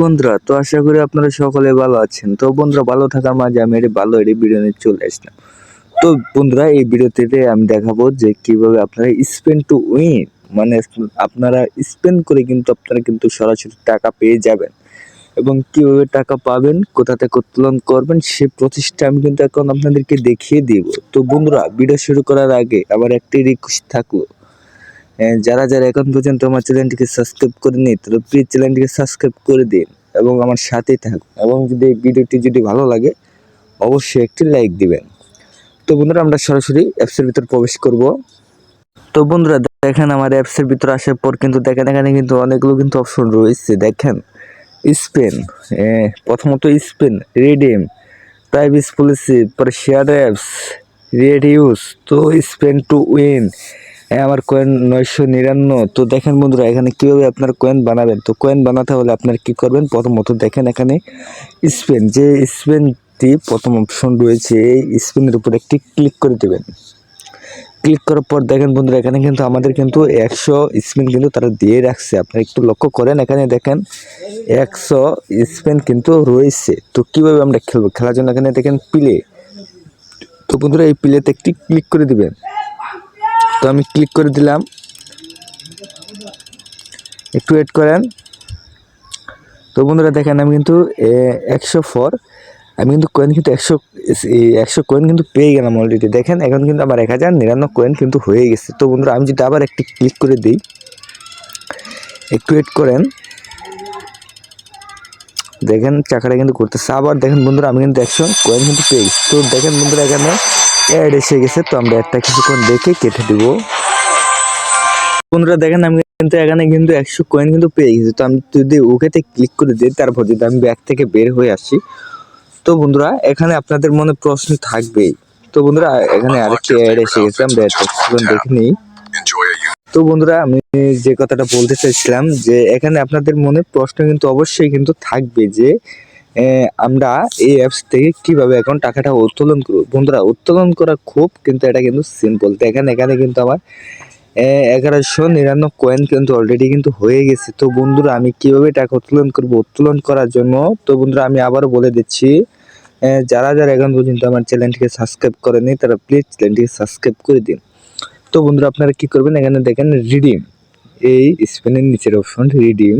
বন্ধুরা, তো আশা করি আপনারা সকলে ভালো আছেন। তো বন্ধুরা, ভালো থাকার মাঝে আমি এটি ভালো এটি ভিডিও নিয়ে চলে আসলাম। তো বন্ধুরা, এই ভিডিওতে আমি দেখাবো যে কীভাবে আপনারা স্পেন টু উইন মানে আপনারা স্পেন করে কিন্তু আপনারা কিন্তু সরাসরি টাকা পেয়ে যাবেন। এবং কীভাবে টাকা পাবেন, কোথা থেকে উত্তোলন করবেন, সে প্রচেষ্টা আমি কিন্তু এখন আপনাদেরকে দেখিয়ে দিব। তো বন্ধুরা ভিডিও শুরু করার আগে আবার একটি রিকোয়েস্ট থাকল। যারা যারা এখন পর্যন্ত আমার চ্যানেলটিকে সাবস্ক্রাইব করেনি, তারা প্লিজ চ্যানেলটিকে সাবস্ক্রাইব করে দিন এবং আমার সাথেই থাকুন। এবং যদি এই ভিডিওটি যদি ভালো লাগে, অবশ্যই একটি লাইক দিবেন। তো বন্ধুরা, আমরা সরাসরি অ্যাপসের ভিতর প্রবেশ করব। তো বন্ধুরা, দেখেন আমার অ্যাপসের ভিতর আসার পর কিন্তু দেখেন, এখানে কিন্তু অনেকগুলো কিন্তু অপশন রয়েছে। দেখেন স্পেন প্রথমত স্পেন রিডিম প্রাইভেস পলিসি পরে শেয়ার অ্যাপস রিডিউস তো স্পেন টু উইন আমার কয়েন নয়শো নিরান্ন। তো দেখেন বন্ধুরা, এখানে কীভাবে আপনার কয়েন বানাবেন? তো কয়েন বানাতে হলে আপনার কি করবেন? প্রথমত দেখেন এখানে স্পেন, যে স্পেনটি প্রথম অপশন রয়েছে, এই স্পেনের উপর একটি ক্লিক করে দেবেন। ক্লিক করার পর দেখেন বন্ধুরা, এখানে কিন্তু আমাদের কিন্তু একশো স্পিন কিন্তু তারা দিয়ে রাখছে। আপনারা একটু লক্ষ্য করেন, এখানে দেখেন একশো স্পিন কিন্তু রয়েছে। তো কীভাবে আমরা খেলব? খেলার জন্য এখানে দেখেন প্লে তো বন্ধুরা, এই প্লেতে একটি ক্লিক করে দিবেন। তো আমি ক্লিক করে দিলাম। একটু ওয়েট করেন। তো বন্ধুরা দেখেন, আমি কিন্তু একশো ফোর আমি কিন্তু কয়েন কিন্তু একশো একশো কয়েন কিন্তু পেয়ে গেলাম অলরেডি দেখেন, এখন কিন্তু আমার এক হাজার নিরান্ন কয়েন কিন্তু হয়ে গেছে। তো বন্ধুরা, আমি যদি আবার একটি ক্লিক করে দিই, একটু ওয়েট করেন। দেখেন, চাকাটা কিন্তু করতেছে আবার দেখেন বন্ধুরা, আমি কিন্তু একশো কয়েন কিন্তু পেয়ে গেছি। তো দেখেন বন্ধুরা, এখানে অ্যাড এসে গেছে তো আমরা একটা কিছুক্ষণ দেখে কেটে দিব। বন্ধুরা দেখেন আমি কিন্তু এখানে কিন্তু একশো কয়েন কিন্তু পেয়ে গেছি। তো আমি যদি ওকেতে ক্লিক করে দিই তারপর যদি আমি ব্যাগ থেকে বের হয়ে আসি তো বন্ধুরা এখানে আপনাদের মনে প্রশ্ন থাকবেই। তো বন্ধুরা এখানে আরেকটি অ্যাড এসে গেছে আমরা একটা কিছুক্ষণ দেখে নিই। তো বন্ধুরা আমি যে কথাটা বলতে চাইছিলাম যে এখানে আপনাদের মনে প্রশ্ন কিন্তু অবশ্যই কিন্তু থাকবে যে আমরা এই অ্যাপস থেকে কীভাবে এখন টাকাটা উত্তোলন করব? বন্ধুরা, উত্তোলন করা খুব কিন্তু এটা কিন্তু সিম্পল দেখেন, এখানে কিন্তু আমার এগারোশো নিরান্ন কয়েন কিন্তু অলরেডি কিন্তু হয়ে গেছে। তো বন্ধুরা, আমি কীভাবে টাকা উত্তোলন করব? উত্তোলন করার জন্য, তো বন্ধুরা, আমি আবারও বলে দিচ্ছি যারা যারা এখন পর্যন্ত আমার চ্যানেলটিকে সাবস্ক্রাইব করেনি, তারা প্লিজ চ্যানেলটিকে সাবস্ক্রাইব করে দিন। তো বন্ধুরা, আপনারা কি করবেন? এখানে দেখেন রিডিম এই স্পেনের নিচের অপশন রিডিম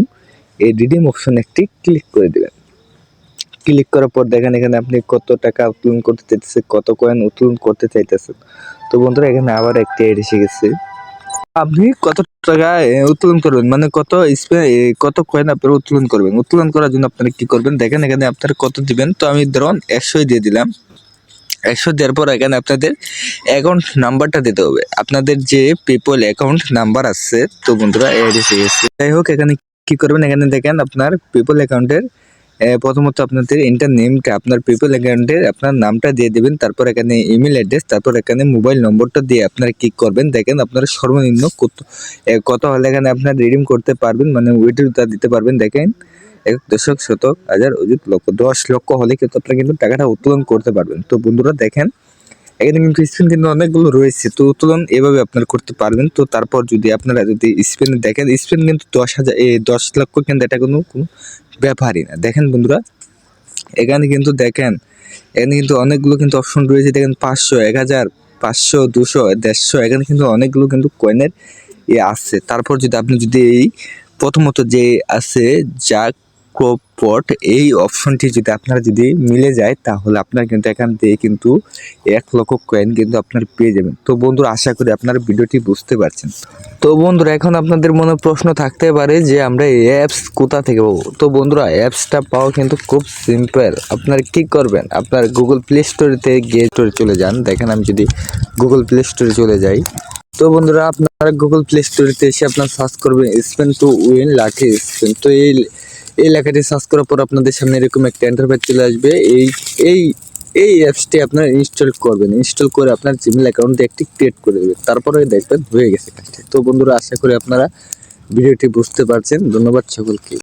এই রিডিম অপশন একটি ক্লিক করে দেবেন। ক্লিক করার পর দেখেন এখানে আপনি কত টাকা উত্তোলন করতে চাইতেছে, কত কয়েন উত্তোলন করতে চাইতেছেন। তো বন্ধুরা, এখানে আবার একটি অ্যাড এসে গেছে। আপনি কত টাকা উত্তোলন করবেন? মানে কত কত কয়েন আপনারা উত্তোলন করবেন? উত্তোলন করার জন্য আপনারা কি করবেন? দেখেন এখানে আপনারা কত দিবেন? তো আমি ধরুন একশোই দিয়ে দিলাম। একশো দেওয়ার পর এখানে আপনাদের অ্যাকাউন্ট নাম্বারটা দিতে হবে। আপনাদের যে পেপল অ্যাকাউন্ট নাম্বার আছে, তো বন্ধুরা অ্যাড এসে গেছে। যাই হোক, এখানে কি করবেন? এখানে দেখেন আপনার পেপল অ্যাকাউন্টের প্রথমত আপনাদের ইন্টার নেমটা আপনার পিপল অ্যাকাউন্টের আপনার নামটা দিয়ে দেবেন, তারপর এখানে ইমেল অ্যাড্রেস তারপর এখানে মোবাইল নম্বরটা দিয়ে আপনারা ক্লিক করবেন। দেখেন আপনারা সর্বনিম্ন কত কত হলে এখানে আপনার রিডিম করতে পারবেন মানে উইথড্র দিতে পারবেন। দেখেন, এক দশক, শতক, হাজার, অযুত লক্ষ, দশ লক্ষ হলে কিন্তু আপনারা কিন্তু টাকাটা উত্তোলন করতে পারবেন। তো বন্ধুরা দেখেন এখানে কিন্তু স্পিন কিন্তু অনেকগুলো রয়েছে। তো উত্তোলন এভাবে আপনারা করতে পারবেন। তো তারপর যদি আপনারা যদি স্পিন দেখেন স্পিন কিন্তু দশ হাজার, এ দশ লক্ষ কিন্তু এটা কোনো কোনো ব্যাপারই না। দেখেন বন্ধুরা, এখানে কিন্তু দেখেন, এখানে কিন্তু অনেকগুলো কিন্তু অপশন রয়েছে। দেখেন পাঁচশো, এক হাজার, পাঁচশো, দুশো, দেড়শো, এখানে কিন্তু অনেকগুলো কিন্তু কয়েনের ইয়ে আছে। তারপর যদি আপনি যদি এই প্রথমত যে আছে যা ক্রোপট এই অপশনটি যদি আপনার যদি মিলে যায়, তাহলে আপনার কিন্তু এখান থেকে কিন্তু এক লক্ষ কয়েন কিন্তু আপনার পেয়ে যাবেন। তো বন্ধুরা, আশা করি আপনারা ভিডিওটি বুঝতে পারছেন। তো বন্ধুরা, এখন আপনাদের মনে প্রশ্ন থাকতে পারে যে আমরা অ্যাপস কোথা থেকে পাবো? তো বন্ধুরা অ্যাপসটা পাওয়া কিন্তু খুব সিম্পল আপনারা কি করবেন? আপনার গুগল প্লে স্টোরেতে গিয়ে স্টোরে চলে যান। দেখেন, আমি যদি গুগল প্লে স্টোরে চলে যাই। তো বন্ধুরা, আপনারা গুগল প্লে স্টোরেতে এসে আপনার সার্চ করবেন স্পেন টু উইন লাঠি স্পেন তো এই এই লেখাটি সার্চ করার পর আপনাদের সামনে এরকম একটা এন্টারপ্রাইজ চলে আসবে। এই এই এই অ্যাপসটি আপনারা ইনস্টল করবেন। ইনস্টল করে আপনার জিমেল অ্যাকাউন্টে একটি ক্রিয়েট করে দেবেন। তারপরে দেখবেন হয়ে গেছে কাজটি। তো বন্ধুরা, আশা করি আপনারা ভিডিওটি বুঝতে পারছেন। ধন্যবাদ সকলকে।